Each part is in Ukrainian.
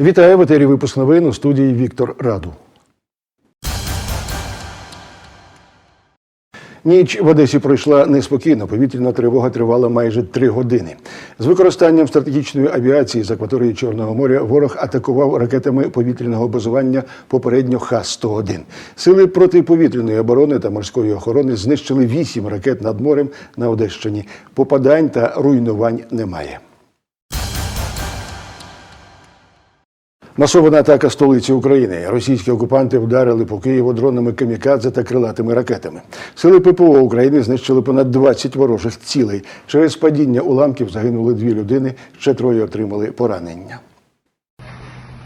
Вітаю в етері випуск новин у студії Віктор Раду. Ніч в Одесі пройшла неспокійно. Повітряна тривога тривала майже три години. З використанням стратегічної авіації з акваторії Чорного моря ворог атакував ракетами повітряного базування попередньо Х-101. Сили протиповітряної оборони та морської охорони знищили вісім ракет над морем на Одещині. Попадань та руйнувань немає. Масована атака столиці України. Російські окупанти вдарили по Києву дронами камікадзе та крилатими ракетами. Сили ППО України знищили понад 20 ворожих цілей. Через падіння уламків загинули дві людини, ще троє отримали поранення.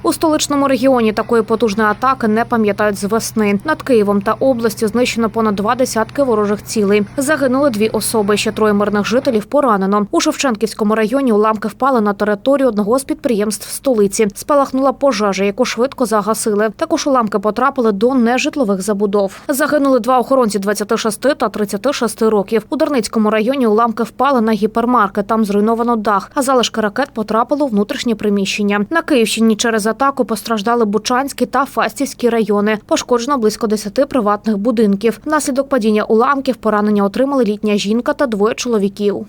У столичному регіоні такої потужної атаки не пам'ятають з весни. Над Києвом та областю знищено понад два десятки ворожих цілей. Загинули дві особи. Ще троє мирних жителів поранено. У Шевченківському районі уламки впали на територію одного з підприємств столиці. Спалахнула пожежа, яку швидко загасили. Також уламки потрапили до нежитлових забудов. Загинули два охоронці 26 та 36 років. У Дарницькому районі уламки впали на гіпермаркет. Там зруйновано дах, а залишки ракет потрапили у внутрішнє приміщення. На Київщині через атаку постраждали Бучанський та Фастівські райони. Пошкоджено близько 10 приватних будинків. Внаслідок падіння уламків поранення отримали літня жінка та двоє чоловіків.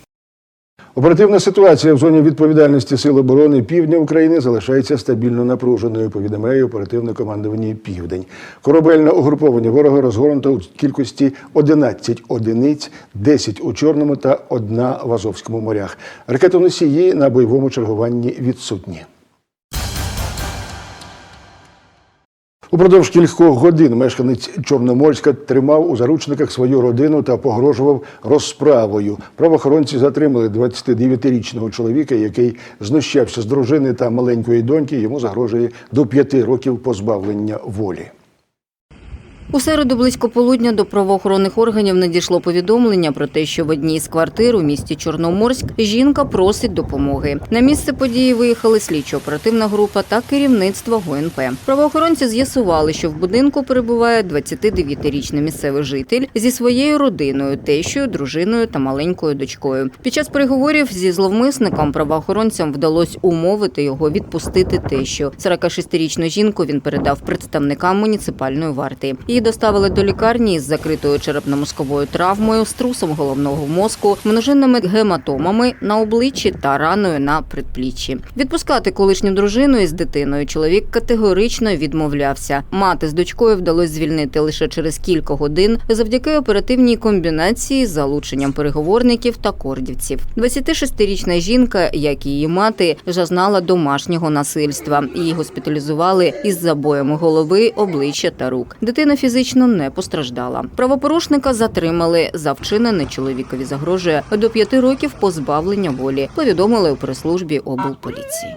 Оперативна ситуація в зоні відповідальності Сил оборони Півдня України залишається стабільно напруженою. Повідомляє оперативне командування Південь. Корабельне угруповання ворога розгорнуто у кількості 11 одиниць, 10 у Чорному та одна в Азовському морях. Ракетоносії на бойовому чергуванні відсутні. Упродовж кількох годин мешканець Чорноморська тримав у заручниках свою родину та погрожував розправою. Правоохоронці затримали 29-річного чоловіка, який знущався з дружини та маленької доньки. Йому загрожує до п'яти років позбавлення волі. У середу близько полудня до правоохоронних органів надійшло повідомлення про те, що в одній з квартир у місті Чорноморськ жінка просить допомоги. На місце події виїхали слідчо-оперативна група та керівництво ГУНП. Правоохоронці з'ясували, що в будинку перебуває 29-річний місцевий житель зі своєю родиною, тещою, дружиною та маленькою дочкою. Під час переговорів зі зловмисником правоохоронцям вдалося умовити його відпустити тещу. 46-річну жінку він передав представникам муніципальної варти. Її доставили до лікарні із закритою черепно-мозковою травмою, струсом головного мозку, множинними гематомами на обличчі та раною на предпліччі. Відпускати колишню дружину із дитиною чоловік категорично відмовлявся. Мати з дочкою вдалося звільнити лише через кілька годин завдяки оперативній комбінації з залученням переговорників та кордівців. 26-річна жінка, як і її мати, зазнала домашнього насильства. Її госпіталізували із забоями голови, обличчя та рук. Дитина фізично не постраждала. Правопорушника затримали за вчинене чоловікові загрожує до п'яти років позбавлення волі. Повідомили у прес-службі облполіції.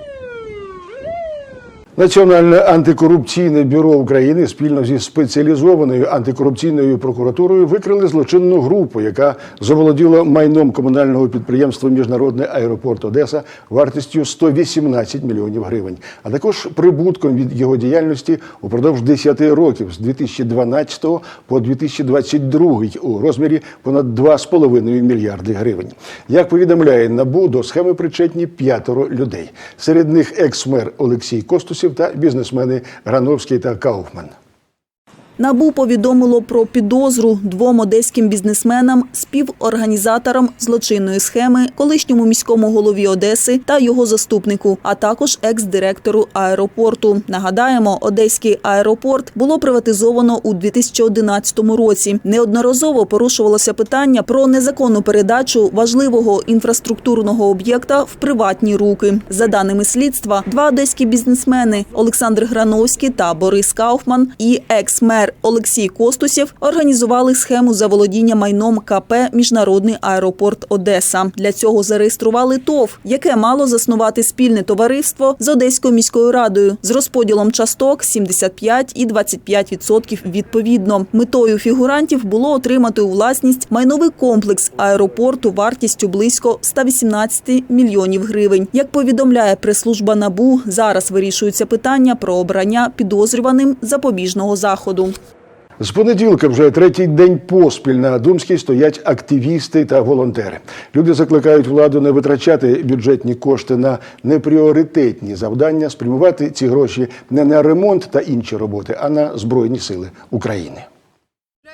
Національне антикорупційне бюро України спільно зі спеціалізованою антикорупційною прокуратурою викрили злочинну групу, яка заволоділа майном комунального підприємства Міжнародний аеропорт Одеса вартістю 118 мільйонів гривень, а також прибутком від його діяльності упродовж 10 років з 2012 по 2022 у розмірі понад 2,5 мільярди гривень. Як повідомляє НАБУ, до схеми причетні п'ятеро людей. Серед них екс-мер Олексій Костусів та бізнесмени Грановський та Кауфман. НАБУ повідомило про підозру двом одеським бізнесменам, співорганізаторам злочинної схеми, колишньому міському голові Одеси та його заступнику, а також екс-директору аеропорту. Нагадаємо, одеський аеропорт було приватизовано у 2011 році. Неодноразово порушувалося питання про незаконну передачу важливого інфраструктурного об'єкта в приватні руки. За даними слідства, два одеські бізнесмени Олександр Грановський та Борис Кауфман і екс-мер Олексій Костусєв організували схему заволодіння майном КП Міжнародний аеропорт Одеса. Для цього зареєстрували ТОВ, яке мало заснувати спільне товариство з Одеською міською радою з розподілом часток 75 і 25% відповідно. Метою фігурантів було отримати у власність майновий комплекс аеропорту вартістю близько 118 мільйонів гривень. Як повідомляє прес-служба НАБУ, зараз вирішуються питання про обрання підозрюваним запобіжного заходу. З понеділка вже третій день поспіль на Думській стоять активісти та волонтери. Люди закликають владу не витрачати бюджетні кошти на непріоритетні завдання, спрямувати ці гроші не на ремонт та інші роботи, а на збройні сили України.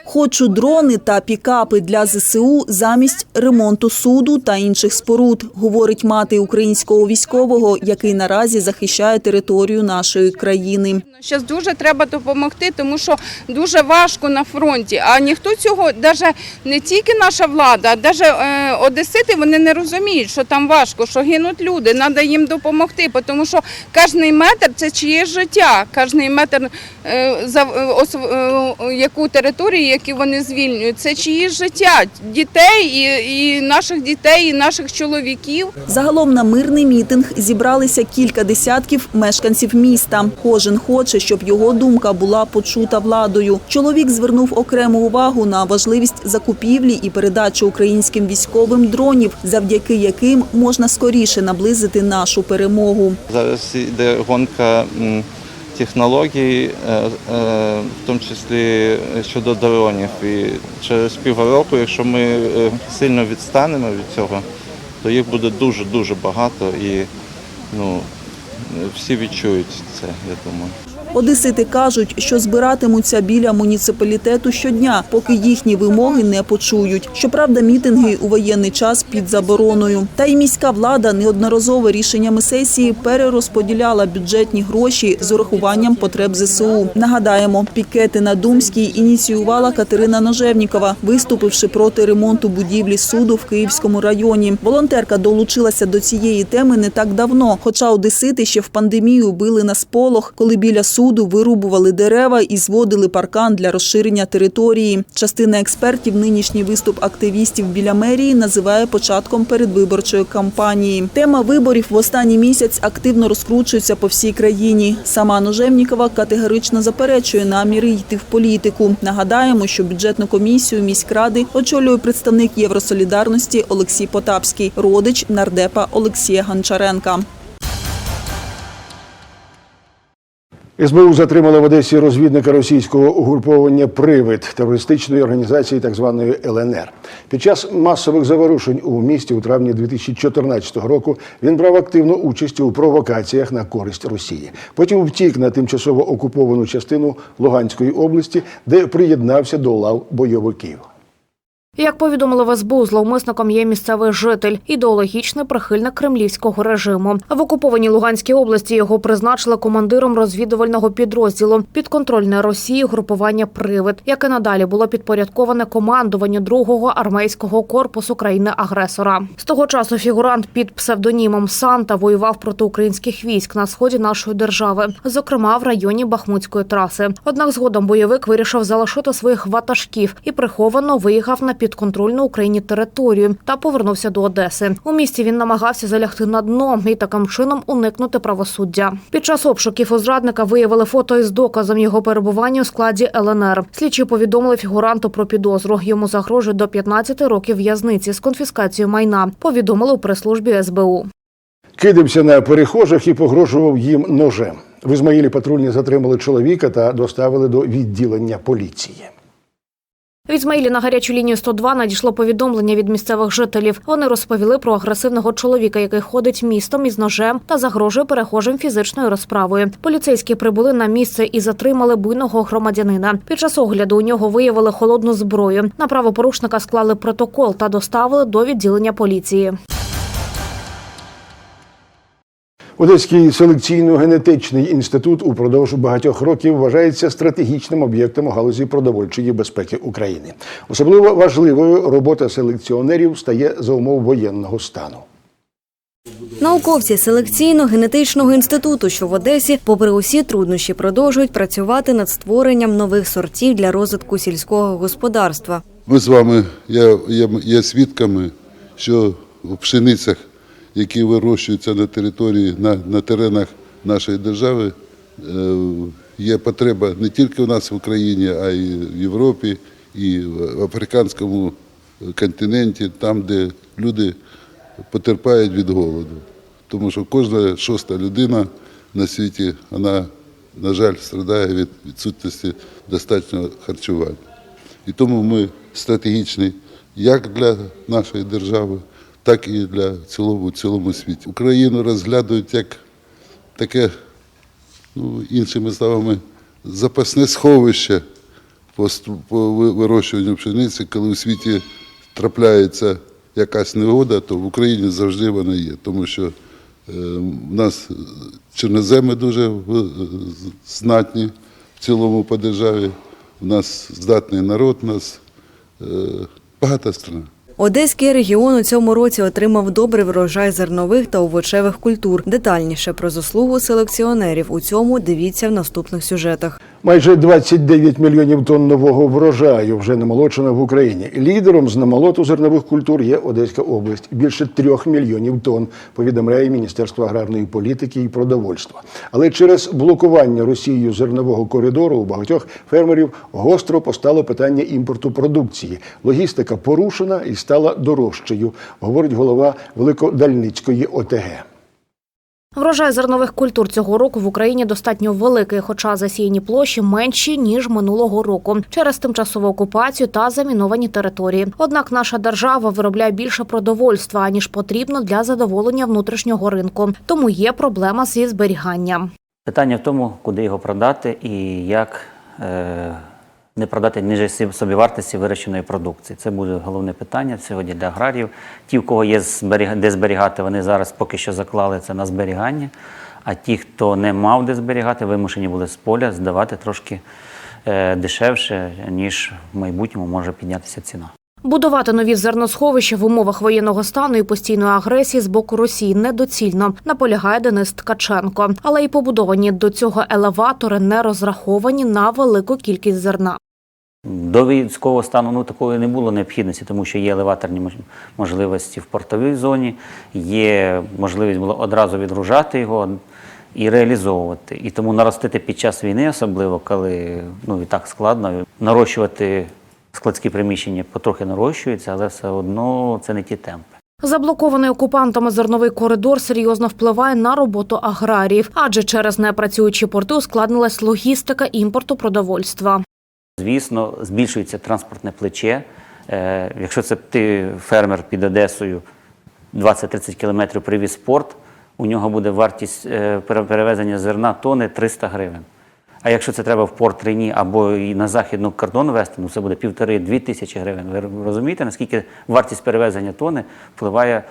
Хочу дрони та пікапи для ЗСУ замість ремонту суду та інших споруд, говорить мати українського військового, який наразі захищає територію нашої країни. Зараз дуже треба допомогти, тому що дуже важко на фронті. А ніхто цього, навіть не тільки наша влада, а навіть е, одесити вони не розуміють, що там важко, що гинуть люди. Треба їм допомогти, тому що кожен метр це чиєсь життя, кожен метр е, за е, яку територію, яку вони звільнюють, це чиєсь життя дітей і, і наших дітей, і наших чоловіків. Загалом на мирний мітинг зібралися кілька десятків мешканців міста. Кожен хоче, щоб його думка була почута владою. Чоловік звернув окрему увагу на важливість закупівлі і передачі українським військовим дронів, завдяки яким можна скоріше наблизити нашу перемогу. Зараз йде гонка технологій, е, е, в тому числі щодо дронів. І через півроку, якщо ми е, сильно відстанемо від цього, то їх буде дуже дуже багато і ну, всі відчують це, я думаю. Одесити кажуть, що збиратимуться біля муніципалітету щодня, поки їхні вимоги не почують. Щоправда, мітинги у воєнний час під забороною. Та й міська влада неодноразово рішеннями сесії перерозподіляла бюджетні гроші з урахуванням потреб ЗСУ. Нагадаємо, пікети на Думській ініціювала Катерина Ножевнікова, виступивши проти ремонту будівлі суду в Київському районі. Волонтерка долучилася до цієї теми не так давно, хоча одесити ще в пандемію били на сполох, коли біля суду вирубували дерева і зводили паркан для розширення території. Частина експертів нинішній виступ активістів біля мерії називає початком передвиборчої кампанії. Тема виборів в останній місяць активно розкручується по всій країні. Сама Ножевнікова категорично заперечує наміри йти в політику. Нагадаємо, що бюджетну комісію міськради очолює представник Євросолідарності Олексій Потапський, родич нардепа Олексія Гончаренка. СБУ затримала в Одесі розвідника російського угруповання Привид терористичної організації так званої ЛНР. Під час масових заворушень у місті у травні 2014 року він брав активну участь у провокаціях на користь Росії. Потім втік на тимчасово окуповану частину Луганської області, де приєднався до лав бойовиків. Як повідомили в СБУ, зловмисником є місцевий житель, ідеологічний прихильник кремлівського режиму. В окупованій Луганській області його призначили командиром розвідувального підрозділу підконтрольне Росії групування Привид, яке надалі було підпорядковане командуванню другого армейського корпусу країни-агресора. З того часу фігурант під псевдонімом Санта воював проти українських військ на сході нашої держави, зокрема в районі Бахмутської траси. Однак згодом бойовик вирішив залишити своїх ватажків і приховано виїхав на підконтрольну Україні територію та повернувся до Одеси. У місті він намагався залягти на дно і таким чином уникнути правосуддя. Під час обшуків у зрадника виявили фото із доказом його перебування у складі ЛНР. Слідчі повідомили фігуранту про підозру. Йому загрожує до 15 років в'язниці з конфіскацією майна. Повідомили у прес-службі СБУ. Кидався на перехожих і погрожував їм ножем. В Ізмаїлі патрульні затримали чоловіка та доставили до відділення поліції. В Ізмаїлі на гарячу лінію 102 надійшло повідомлення від місцевих жителів. Вони розповіли про агресивного чоловіка, який ходить містом із ножем та загрожує перехожим фізичною розправою. Поліцейські прибули на місце і затримали буйного громадянина. Під час огляду у нього виявили холодну зброю. На правопорушника склали протокол та доставили до відділення поліції. Одеський селекційно-генетичний інститут упродовж багатьох років вважається стратегічним об'єктом у галузі продовольчої безпеки України. Особливо важливою робота селекціонерів стає за умов воєнного стану. Науковці селекційно-генетичного інституту, що в Одесі, попри усі труднощі, продовжують працювати над створенням нових сортів для розвитку сільського господарства. Ми з вами є, є, є свідками, що в пшеницях, які вирощуються на території, на, на теренах нашої держави, е, є потреба не тільки у нас в Україні, а й в Європі, і в африканському континенті, там, де люди потерпають від голоду. Тому що кожна шоста людина на світі вона на жаль, страдає від відсутності достатнього харчування. І тому ми стратегічні як для нашої держави, так і для цілого цілому світі. Україну розглядають як таке, ну, іншими словами, запасне сховище по, по вирощуванню пшениці, коли у світі трапляється якась негода, то в Україні завжди вона є. Тому що е, в нас чорноземи дуже е, знатні в цілому по державі. У нас здатний народ, у нас е, багата страна. Одеський регіон у цьому році отримав добрий врожай зернових та овочевих культур. Детальніше про заслугу селекціонерів у цьому дивіться в наступних сюжетах. Майже 29 мільйонів тонн нового врожаю вже намолочено в Україні. Лідером з намолоту зернових культур є Одеська область. Більше трьох мільйонів тонн, повідомляє Міністерство аграрної політики і продовольства. Але через блокування Росією зернового коридору у багатьох фермерів гостро постало питання імпорту продукції. Логістика порушена і стала дорожчою, говорить голова Великодальницької ОТГ. Врожай зернових культур цього року в Україні достатньо великий, хоча засіяні площі менші ніж минулого року через тимчасову окупацію та заміновані території. Однак наша держава виробляє більше продовольства ніж потрібно для задоволення внутрішнього ринку. Тому є проблема зі зберіганням. Питання в тому, куди його продати і як е, не продати ниже сі- собівартості вирощеної продукції. Це буде головне питання сьогодні для аграріїв. Ті, в кого є де зберігати, вони зараз поки що заклали це на зберігання. А ті, хто не мав де зберігати, вимушені були з поля здавати трошки е, дешевше, ніж в майбутньому може піднятися ціна. Будувати нові зерносховища в умовах воєнного стану і постійної агресії з боку Росії недоцільно, наполягає Денис Ткаченко. Але й побудовані до цього елеватори не розраховані на велику кількість зерна. До військового стану ну, такої не було необхідності, тому що є елеваторні мож- можливості в портовій зоні, є можливість було одразу відгружати його і реалізовувати. І тому наростити під час війни, особливо коли ну, і так складно, нарощувати складські приміщення потрохи нарощуються, але все одно це не ті темпи. Заблокований окупантами зерновий коридор серйозно впливає на роботу аграріїв, адже через непрацюючі порти ускладнилась логістика імпорту продовольства. Звісно, збільшується транспортне плече. Е, якщо це ти фермер під Одесою 20-30 кілометрів привіз порт, у нього буде вартість е, перевезення зерна тони 300 гривень. А якщо це треба в порт Рені або і на західну кордон вести, ну це буде півтори-дві тисячі гривень. Ви розумієте, наскільки вартість перевезення тони впливає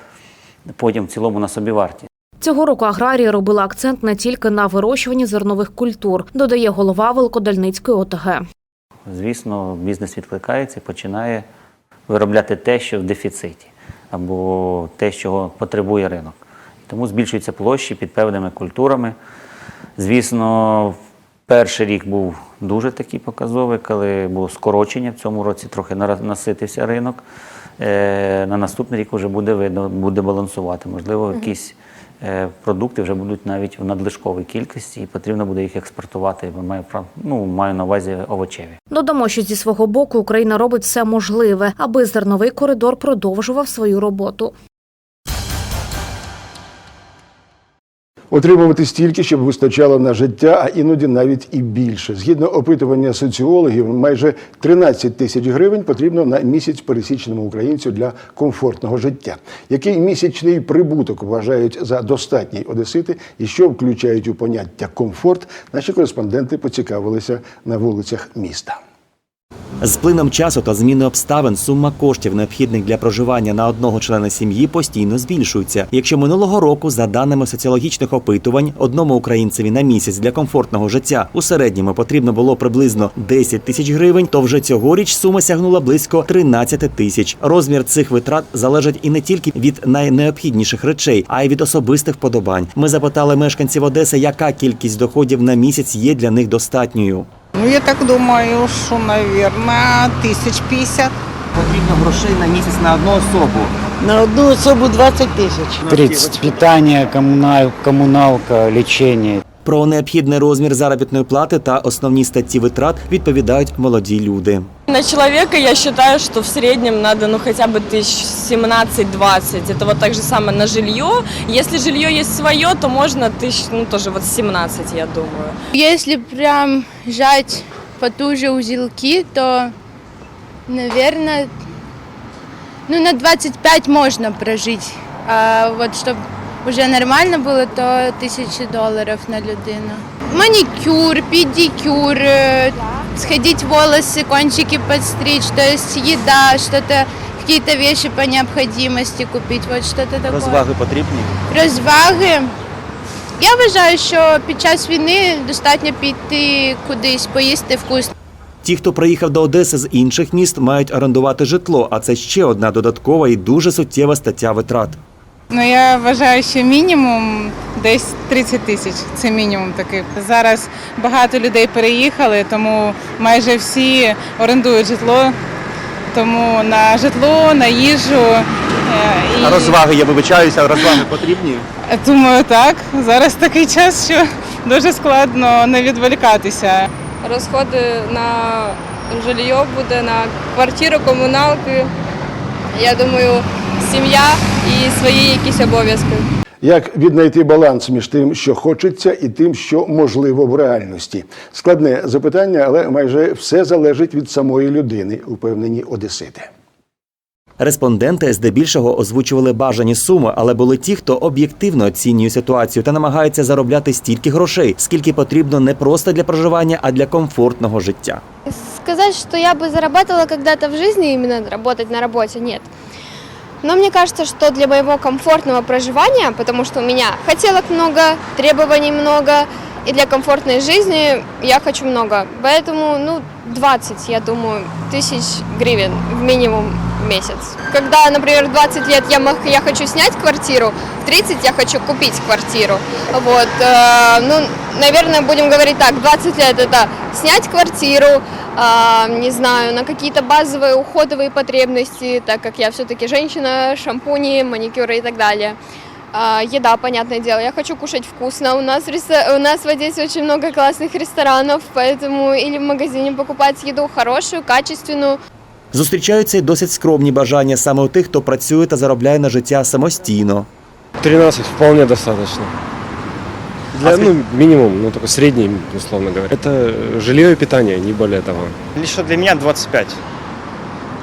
потім в цілому на собівартість? Цього року аграрії робили акцент не тільки на вирощуванні зернових культур, додає голова Великодальницької ОТГ. Звісно, бізнес відкликається і починає виробляти те, що в дефіциті, або те, чого потребує ринок. Тому збільшуються площі під певними культурами. Звісно, перший рік був дуже такий показовий, коли було скорочення. В цьому році трохи наситився ринок. Е, На наступний рік вже буде видно, буде балансувати. Можливо, якісь продукти вже будуть навіть в надлишковій кількості, і потрібно буде їх експортувати. Маю, ну, маю на увазі овочеві. Додамо, що зі свого боку Україна робить все можливе, аби зерновий коридор продовжував свою роботу. Отримувати стільки, щоб вистачало на життя, а іноді навіть і більше. Згідно опитування соціологів, майже 13 тисяч гривень потрібно на місяць пересічному українцю для комфортного життя. Який місячний прибуток вважають за достатній одесити і що включають у поняття комфорт, наші кореспонденти поцікавилися на вулицях міста. З плином часу та зміни обставин сума коштів, необхідних для проживання на одного члена сім'ї, постійно збільшується. Якщо минулого року, за даними соціологічних опитувань, одному українцеві на місяць для комфортного життя у середньому потрібно було приблизно 10 тисяч гривень, то вже цьогоріч сума сягнула близько 13 тисяч. Розмір цих витрат залежить і не тільки від найнеобхідніших речей, а й від особистих вподобань. Ми запитали мешканців Одеси, яка кількість доходів на місяць є для них достатньою. Ну, я так думаю, що, мабуть, тисяч п'ятдесят. Потрібно грошей на місяць на одну особу. На одну особу 20 тисяч. 30. Питание, коммунал, коммуналка, лечение. Про необхідний розмір заробітної плати та основні статті витрат відповідають молоді люди. На человека я считаю, что в среднем надо ну хотя бы тысяч 17-20. Это вот так же самое на жилье. Если жилье есть свое, то можно тысяч, ну тоже вот 17, я думаю. Если прям жать потуже узелки, то, наверное, ну, на 25 можно прожить. А вот чтобы уже нормально было, то тысячи долларов на людину. Маникюр, педикюр, э, сходить волосы, кончики подстричь, то есть еда, что-то, какие-то вещи по необходимости купить, вот что-то такое. потрібні? Розваги. Я вважаю, що під час війни достатньо піти кудись, поїсти вкусно. Ті, хто приїхав до Одеси з інших міст, мають орендувати житло, а це ще одна додаткова і дуже суттєва стаття витрат. Ну я вважаю, що мінімум десь 30 тисяч. Це мінімум такий. Зараз багато людей переїхали, тому майже всі орендують житло. Тому на житло, на їжу. е, І... я вибачаюся, розваги потрібні. Думаю, так. Зараз такий час, що дуже складно не відволікатися. Розходи на жилье буде, на квартиру, комуналки. Я думаю, сім'я і свої якісь обов'язки. Як віднайти баланс між тим, що хочеться, і тим, що можливо в реальності? Складне запитання, але майже все залежить від самої людини, упевнені одесити. Респонденти здебільшого озвучували бажані суми, але були ті, хто об'єктивно оцінює ситуацію та намагається заробляти стільки грошей, скільки потрібно не просто для проживання, а для комфортного життя. Сказать, что я бы зарабатывала когда-то в жизни, именно работать на работе, нет. Но мне кажется, что для моего комфортного проживания, потому что у меня хотелок много, требований много, и для комфортной жизни я хочу много. Поэтому, ну, 20, я думаю, тысяч гривен в минимум месяц. Когда, например, в 20 лет я, я хочу снять квартиру, в 30 я хочу купить квартиру. Вот, э, ну, наверное, будем говорить так, 20 лет это снять квартиру, а, не знаю, на какие-то базовые уходовые потребности, так как я все-таки женщина, шампуни, маникюры и так далее. А, еда, понятное дело, я хочу кушать вкусно. У нас, у нас в Одессе очень много классных ресторанов, поэтому или в магазине покупать еду хорошую, качественную. Зустрічаються й досить скромні бажання саме у тих, хто працює та заробляє на життя самостійно. 13 вполне достаточно. Для, ну, минимум, ну, только средний, условно говоря. Это жилье и питание, не более того. Лично для меня 25.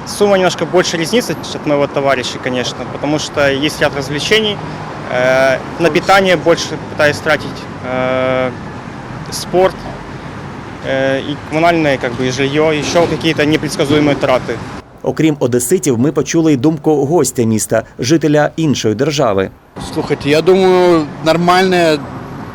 Сумма немножко больше разнится от моего товарища, конечно, потому что есть ряд развлечений. Э, на питание больше пытаюсь тратить э, спорт э, и коммунальное, как бы, и жилье, еще какие-то непредсказуемые траты. Окрім одеситів, ми почули й думку гостя міста, жителя іншої держави. Слушайте, я думаю, нормальное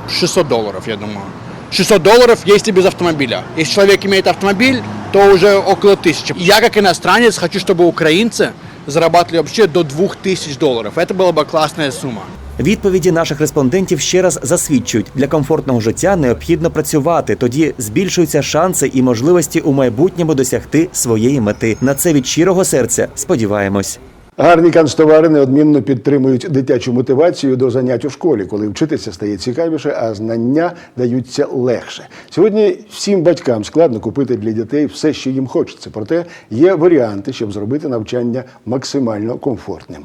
600 долларов, я думаю. 600 долларов, если без автомобиля. Если человек имеет автомобиль, то уже около тысячи. Я как иностранец хочу, чтобы украинцы зарабатывали вообще до 2000 долларов. Это была бы классная сумма. Відповіді наших респондентів ще раз засвідчують, для комфортного життя необхідно працювати. Тоді збільшуються шанси і можливості у майбутньому досягти своєї мети. На це від щирого серця сподіваємось. Гарні канцтовари неодмінно підтримують дитячу мотивацію до занять у школі, коли вчитися стає цікавіше, а знання даються легше. Сьогодні всім батькам складно купити для дітей все, що їм хочеться. Проте є варіанти, щоб зробити навчання максимально комфортним.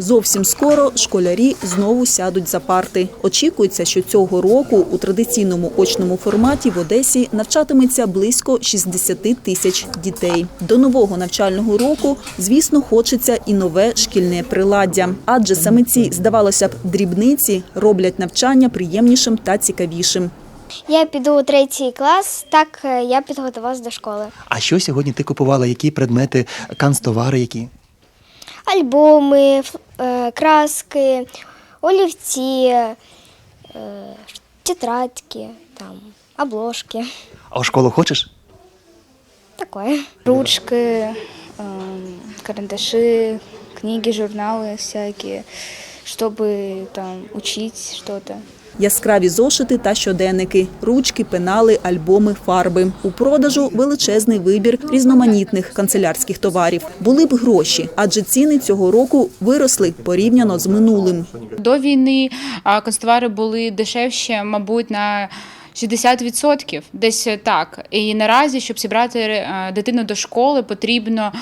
Зовсім скоро школярі знову сядуть за парти. Очікується, що цього року у традиційному очному форматі в Одесі навчатиметься близько 60 тисяч дітей. До нового навчального року, звісно, хочеться і нове шкільне приладдя, адже саме ці, здавалося б, дрібниці роблять навчання приємнішим та цікавішим. Я піду у третій клас, так е, я підготувалась до школи. А що сьогодні ти купувала? Які предмети, канцтовари які? Альбоми, краски, олівці, е, тетрадки, там, обложки. А у школу хочеш? Такое. Ручки, карандаши, книги, журналы всякие, чтобы там учить что-то. Яскраві зошити та щоденники, ручки, пенали, альбоми, фарби. У продажу величезний вибір різноманітних канцелярських товарів. Були б гроші, адже ціни цього року виросли порівняно з минулим. До війни канцтовари були дешевші, мабуть, на 60%, десь так. І наразі, щоб зібрати е, дитину до школи, потрібно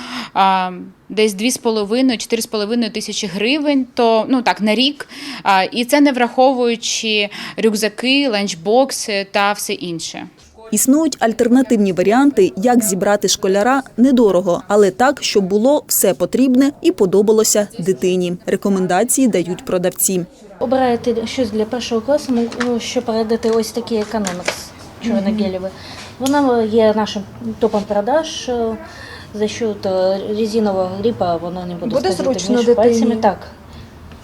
десь 2,5-4,5 тисячі гривень, то ну так на рік. І це не враховуючи рюкзаки, ланчбокси та все інше. Існують альтернативні варіанти, як зібрати школяра недорого, але так, щоб було все потрібне і подобалося дитині. Рекомендації дають продавці. Обираєте щось для першого класу, ну, що передати ось такі економікс чорно-гелєві. Вона є нашим топом продаж. е, За счет то резинового гріпа воно не буде, Буде зручно між дитині? пальцями. Так,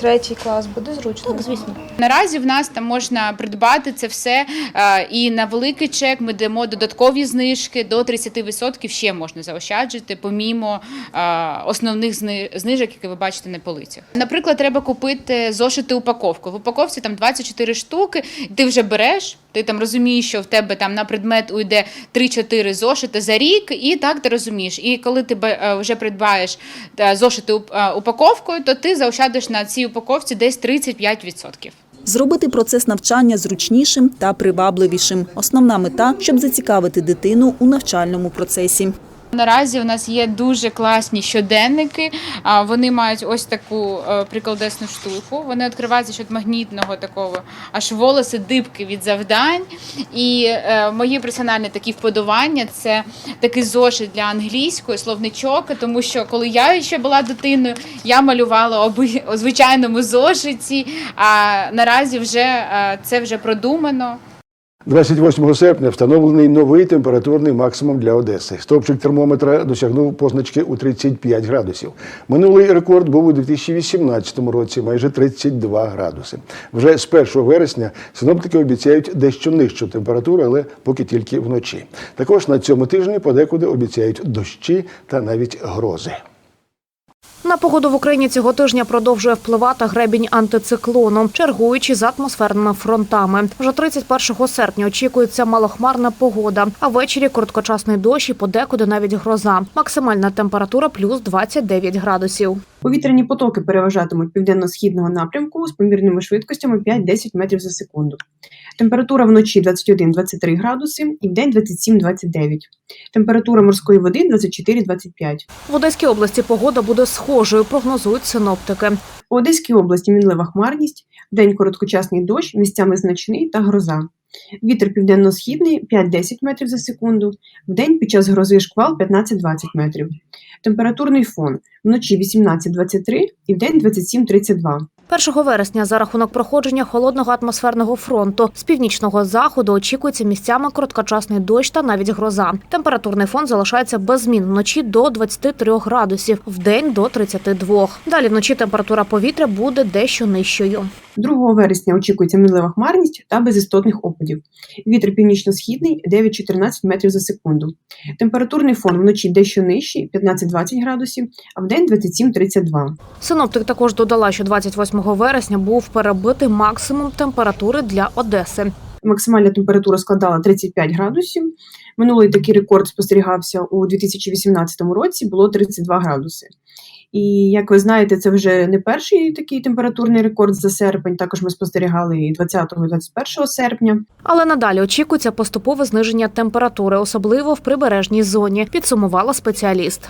Третій клас буде зручно. так, звісно. Наразі в нас там можна придбати це все е, і на великий чек ми даємо додаткові знижки до 30% ще можна заощаджити, помімо е, основних зни- знижок, які ви бачите на полицях. Наприклад, треба купити зошити упаковку. В упаковці там 24 штуки, ти вже береш. Ти там розумієш, що в тебе там на предмет уйде 3-4 зошити за рік, і так ти розумієш. І коли ти е, вже придбаєш е, зошити е, упаковкою, то ти заощадиш на цій упаковці десь 35%. Зробити процес навчання зручнішим та привабливішим. Основна мета, щоб зацікавити дитину у навчальному процесі. Наразі у нас є дуже класні щоденники. Вони мають ось таку е, прикладесну штуку. Вони відкриваються від магнітного такого, аж волоси дибки від завдань. І е, мої персональні такі вподобання це такий зошит для англійської, словничок, тому що коли я ще була дитиною, я малювала оби, у звичайному зошиті. А наразі вже е, це вже продумано. 28 серпня встановлений новий температурний максимум для Одеси. Стопчик термометра досягнув позначки у 35 градусів. Минулий рекорд був у 2018 році, майже 32 градуси. Вже з 1 вересня синоптики обіцяють дещо нижчу температуру, але поки тільки вночі. Також на цьому тижні подекуди обіцяють дощі та навіть грози. На погоду в Україні цього тижня продовжує впливати гребінь антициклону, чергуючи з атмосферними фронтами. Вже 31 серпня очікується малохмарна погода, а ввечері короткочасний дощ і подекуди навіть гроза. Максимальна температура плюс 29 градусів. Повітряні потоки переважатимуть південно-східного напрямку з помірними швидкостями 5-10 метрів за секунду. Температура вночі 21-23 градуси і вдень 27-29. Температура морської води 24-25. В Одеській області погода буде схожою, прогнозують синоптики. У Одеській області мінлива хмарність, вдень короткочасний дощ, місцями значний та гроза. Вітер південно-східний 5-10 метрів за секунду, вдень під час грози шквал 15-20 метрів. Температурний фон вночі 18-23 і вдень 27-32. 1 вересня за рахунок проходження холодного атмосферного фронту з північного заходу очікується місцями короткочасний дощ та навіть гроза. Температурний фон залишається без змін вночі до 23 градусів, вдень до 32. Далі вночі температура повітря буде дещо нижчою. 2 вересня очікується мінлива хмарність та без істотних опадів. Вітер північно-східний 9-14 метрів за секунду. Температурний фон вночі дещо нижчий 15-20 градусів, а вдень 27-32. Синоптик також додала, що 28 вересня був перебитий максимум температури для Одеси. Максимальна температура складала 35 градусів. Минулий такий рекорд спостерігався у 2018 році, було 32 градуси. І як ви знаєте, це вже не перший такий температурний рекорд за серпень. Також ми спостерігали і 20 і 21 серпня. Але надалі очікується поступове зниження температури, особливо в прибережній зоні. Підсумувала спеціаліст.